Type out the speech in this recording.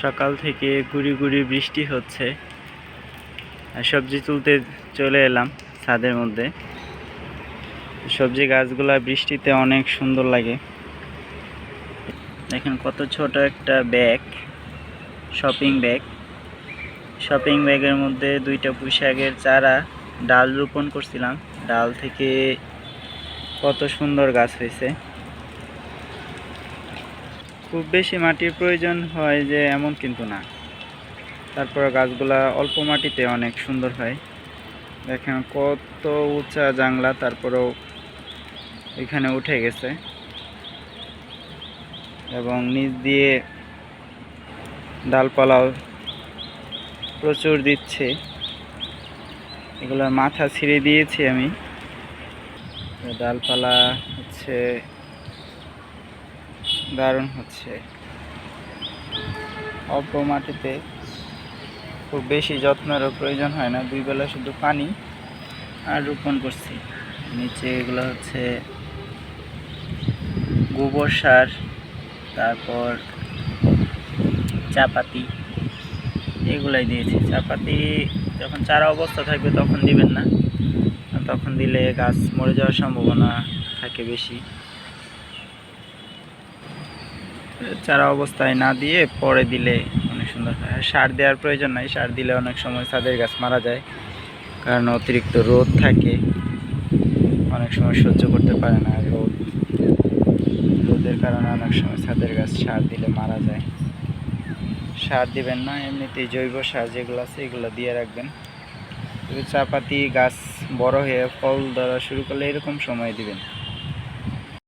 সকাল থেকে গুড়ি গুড়ি বৃষ্টি হচ্ছে। সবজি তুলতে চলে এলাম ছাদের মধ্যে। সবজি গাছগুলা বৃষ্টিতে অনেক সুন্দর লাগে। দেখেন কত ছোট একটা ব্যাগ, শপিং ব্যাগ। শপিং ব্যাগের মধ্যে দুইটা পুঁইশাকের চারা, ডাল রোপণ করছিলাম। ডাল থেকে কত সুন্দর গাছ হয়েছে। খুব বেশি মাটির প্রয়োজন হয় যে এমন কিন্তু না। তারপর গাছগুলা অল্প মাটিতে অনেক সুন্দর হয়। দেখেন কত উঁচা জাংলা তারপরেও এখানে উঠে গেছে। এবং নিচ দিয়ে ডালপালাও প্রচুর দিচ্ছে। এগুলোর মাথা ছিঁড়ে দিয়েছি আমি। ডালপালা হচ্ছে দারুণ হচ্ছে। অল্প মাটিতে খুব বেশি যত্নেরও প্রয়োজন হয় না। দুই বেলা শুধু পানি আর রোপণ করছি। নিচে এগুলো হচ্ছে গোবর সার, তারপর চাপাতি এগুলাই দিয়েছি। চাপাতি যখন চারা অবস্থা থাকবে তখন দিবেন না। তখন দিলে গাছ মরে যাওয়ার সম্ভাবনা থাকে বেশি। চারা অবস্থায় না দিয়ে পরে দিলে অনেক সুন্দর হয়। সার দেওয়ার প্রয়োজন নাই, সার দিলে অনেক সময় ছাদের গাছ মারা যায়। কারণ অতিরিক্ত রোদ থাকে, অনেক সময় সহ্য করতে পারে না রোদ। রোদের কারণে অনেক সময় ছাদের গাছ সার দিলে মারা যায়। সার দিবেন না, এমনিতেই জৈব সার যেগুলো আছে এগুলো দিয়ে রাখবেন। চাপাতি, গাছ বড় হয়ে ফল ধরা শুরু করলে এরকম সময় দিবেন।